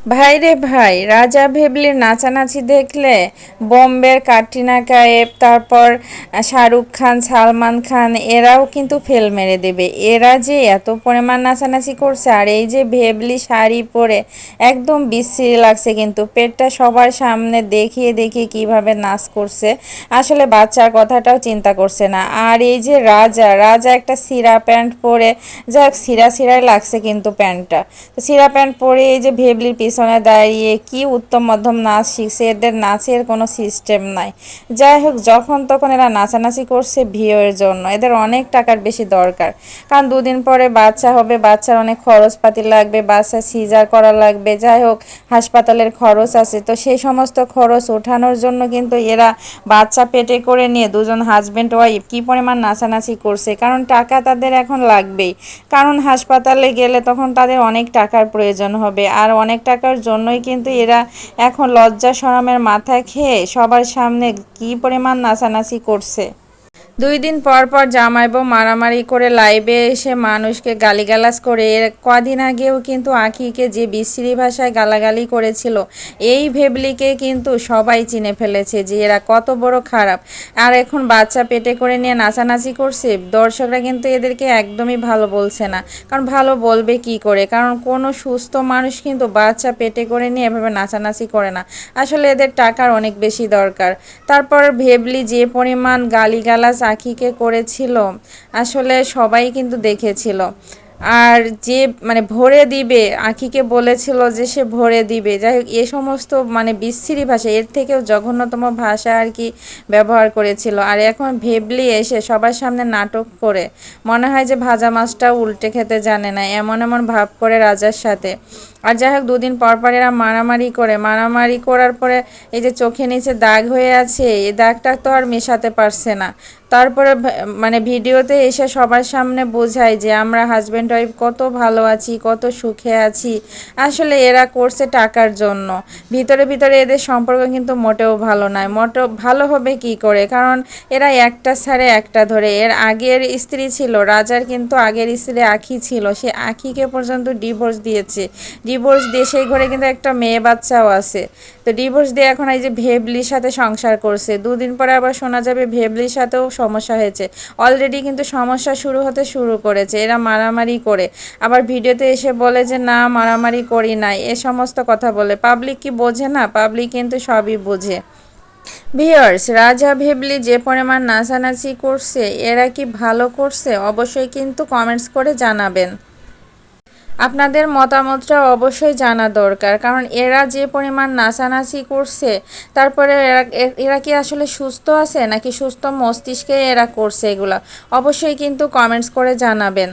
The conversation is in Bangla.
ভাই রে ভাই, রাজা ভেবলির নাচানাচি দেখলে বোম্বের কাটরিনা কায়েব তারপর শাহরুখ খান, সালমান খান, এরাও কিন্তু ফেল মেরে দেবে। এরা যে এত পরিমাণ নাচানাচি করছে, আর এই যে ভেবলি শাড়ি পরে একদম বিশ্রী লাগছে কিন্তু। পেটটা সবার সামনে দেখিয়ে দেখিয়ে কীভাবে নাচ করছে, আসলে বাচ্চার কথাটাও চিন্তা করছে না। আর এই যে রাজা রাজা একটা সিরা প্যান্ট পরে, যাক, সিরা সিরাই লাগছে কিন্তু প্যান্টটা। সিরা প্যান্ট পরে এই যে ভেবলির পিছনে দাঁড়িয়ে কি উত্তম মধ্যম নাচ শিখছে এদের নাচের কোনো সিস্টেম নাই। যাই হোক, যখন তখন এরা নাচানাচি করছে ভিওর জন্য। এদের অনেক টাকার বেশি দরকার। কারণ দুদিন পরে বাচ্চা হবে, বাচ্চার অনেক খরচপাতি লাগবে, বাচ্চা সিজার করা লাগবে, যাই হোক, হাসপাতালের খরচ আছে। তো সেই সমস্ত খরচ ওঠানোর জন্য কিন্তু এরা বাচ্চা পেটে করে নিয়ে দুজন হাজব্যান্ড ওয়াইফ কী পরিমাণ নাচানাচি করছে? কারণ টাকা তাদের এখন লাগবেই। কারণ হাসপাতালে গেলে তখন তাদের অনেক টাকার প্রয়োজন হবে। আর অনেক টাকার জন্যই কিন্তু এরা এখন লজ্জা সরমের মাথা খেয়ে সবার সামনে কি পরিমাণ নাচানাচি করছে। দুই দিন পর পর জামাইবো মারামারি করে লাইভে এসে মানুষকে গালিগালাজ করে। এর কদিন আগেও কিন্তু আখিকে যে বিশ্রী ভাষায় গালাগালি করেছিল, এই ভেবলিকে কিন্তু সবাই চিনে ফেলেছে যে এরা কত বড় খারাপ। আর এখন বাচ্চা পেটে করে নিয়ে নাচানাচি করছে, দর্শকরা কিন্তু এদেরকে একদমই ভালো বলছে না। কারণ ভালো বলবে কি করে? কারণ কোনো সুস্থ মানুষ কিন্তু বাচ্চা পেটে করে নিয়ে এভাবে নাচানাচি করে না। আসলে এদের টাকার অনেক বেশি দরকার। তারপর ভেবলি যে পরিমাণ গালিগালাজ আখিকে করেছিল, আসলে সবাই কিন্তু দেখেছিল। আর যে মানে ভরে দিবে, আখিকে বলেছিল যে সে ভরে দিবে। যাই হোক, এ সমস্ত মানে বিশ্রী ভাষা, এর থেকেও জঘন্যতম ভাষা আর কি ব্যবহার করেছিল। আর এখন ভেবলি এসে সবার সামনে নাটক করে, মনে হয় যে ভাজা মাছটাও উল্টে খেতে জানে না, এমন এমন ভাব করে রাজার সাথে। আর যাই হোক, দুদিন পর পর এরা মারামারি করে। মারামারি করার পরে এই যে চোখে নিচে দাগ হয়ে আছে, এই দাগটা তো আর মেশাতে পারছে না। তারপরে মানে ভিডিওতে এসে সবার সামনে বোঝায় যে আমরা হাজব্যান্ড ওয়াইফ কত ভালো আছি, কত সুখে আছি। আসলে এরা করছে টাকার জন্য। ভিতরে ভিতরে এদের সম্পর্ক কিন্তু মোটেও ভালো নয়। মোটেও ভালো হবে কি করে? কারণ এরা একটা ছাড়ে একটা ধরে। এর আগের স্ত্রী ছিল, রাজার কিন্তু আগের স্ত্রী আখি ছিল। সে আখিকে পর্যন্ত ডিভোর্স দিয়েছে। ডিভোর্স দিয়ে সেই ঘরে কিন্তু একটা মেয়ে বাচ্চাও আছে। তো ডিভোর্স দিয়ে এখন এই যে ভেবলির সাথে সংসার করছে। দুদিন পরে আবার শোনা যাবে ভেবলির সাথেও সমস্যা হয়েছে। অলরেডি কিন্তু সমস্যা শুরু হতে শুরু করেছে। এরা মারামারি করে। আবার ভিডিওতে এসে বলে যে, না, মারামারি করি নাই। এ সমস্ত কথা বলে। পাবলিক কি বোঝে না? পাবলিক কিন্তু সবই বোঝে। ভিওর্স রাজা ভেবলি যে পরিমাণ নাচানাচি করছে, এরা কি ভালো করছে? অবশ্যই কিন্তু কমেন্টস করে জানাবেন। আপনাদের মতামতটা অবশ্যই জানা দরকার। কারণ এরা যে পরিমাণ নাচানাচি করছে, তারপরে এরা এরা কি আসলে সুস্থ আছে নাকি সুস্থ মস্তিষ্কে এরা করছে এগুলা? অবশ্যই কিন্তু কমেন্টস করে জানাবেন।